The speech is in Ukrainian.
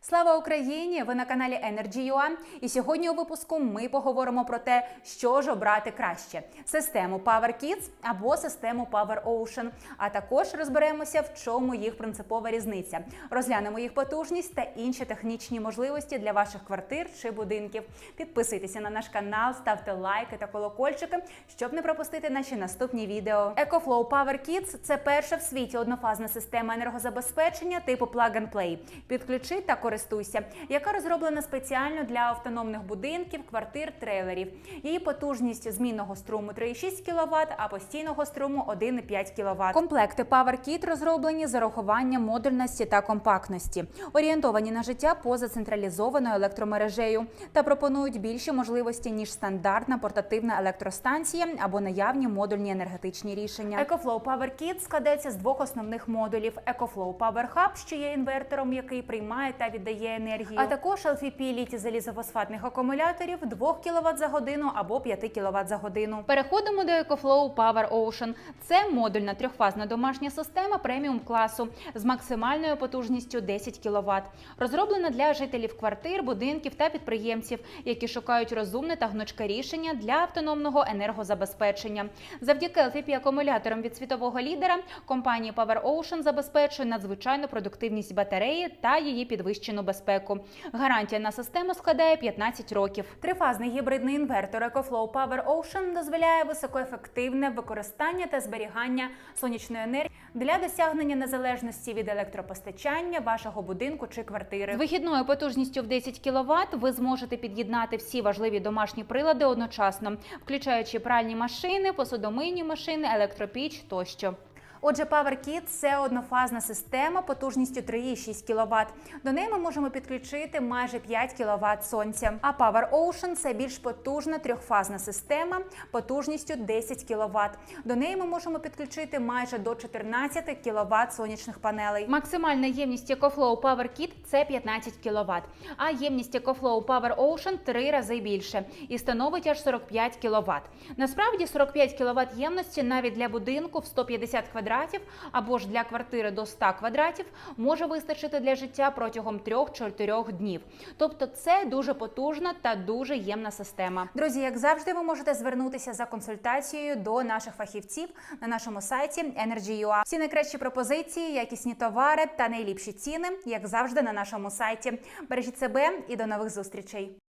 Слава Україні! Ви на каналі Energy.ua. І сьогодні у випуску ми поговоримо про те, що ж обрати краще: систему Power Kids або систему Power Ocean. А також розберемося, в чому їх принципова різниця. Розглянемо їх потужність та інші технічні можливості для ваших квартир чи будинків. Підписуйтеся на наш канал, ставте лайки та колокольчики, щоб не пропустити наші наступні відео. EcoFlow Power Kids – це перша в світі однофазна система енергозабезпечення типу Plug and Play. Підключи та користуйся, яка розроблена спеціально для автономних будинків, квартир, трейлерів. Її потужність змінного струму 3,6 кВт, а постійного струму 1,5 кВт. Комплекти Power Kit розроблені з урахуванням модульності та компактності, орієнтовані на життя поза централізованою електромережею та пропонують більші можливості ніж стандартна портативна електростанція або наявні модульні енергетичні рішення. EcoFlow Power Kit складається з двох основних модулів: EcoFlow Power Hub, що є інвертором, який приймає та віддає енергію, а також LFP літі залізофосфатних акумуляторів 2 кВт за годину або 5 кВт за годину. Переходимо до EcoFlow Power Ocean. Це модульна трьохфазна домашня система преміум класу з максимальною потужністю 10 кВт. Розроблена для жителів квартир, будинків та підприємців, які шукають розумне та гнучке рішення для автономного енергозабезпечення. Завдяки LFP акумуляторам від світового лідера компанія Power Ocean забезпечує надзвичайну продуктивність батареї та її підвищену безпеку. Гарантія на систему складає 15 років. Трифазний гібридний інвертор EcoFlow Power Ocean дозволяє високоефективне використання та зберігання сонячної енергії для досягнення незалежності від електропостачання вашого будинку чи квартири. З вихідною потужністю в 10 кВт ви зможете під'єднати всі важливі домашні прилади одночасно, включаючи пральні машини, посудомийні машини, електропіч тощо. Отже, PowerKit – це однофазна система потужністю 3,6 кВт. До неї ми можемо підключити майже 5 кВт сонця. А Power Ocean – це більш потужна трьохфазна система потужністю 10 кВт. До неї ми можемо підключити майже до 14 кВт сонячних панелей. Максимальна ємність EcoFlow PowerKit – це 15 кВт, а ємність EcoFlow Power Ocean – три рази більше і становить аж 45 кВт. Насправді 45 кВт ємності навіть для будинку в 150 квадратів або ж для квартири до 100 квадратів може вистачити для життя протягом 3-4 днів. Тобто це дуже потужна та дуже ємна система. Друзі, як завжди, ви можете звернутися за консультацією до наших фахівців на нашому сайті Energy.ua. Всі найкращі пропозиції, якісні товари та найліпші ціни, як завжди, на нашому сайті. Бережіть себе і до нових зустрічей.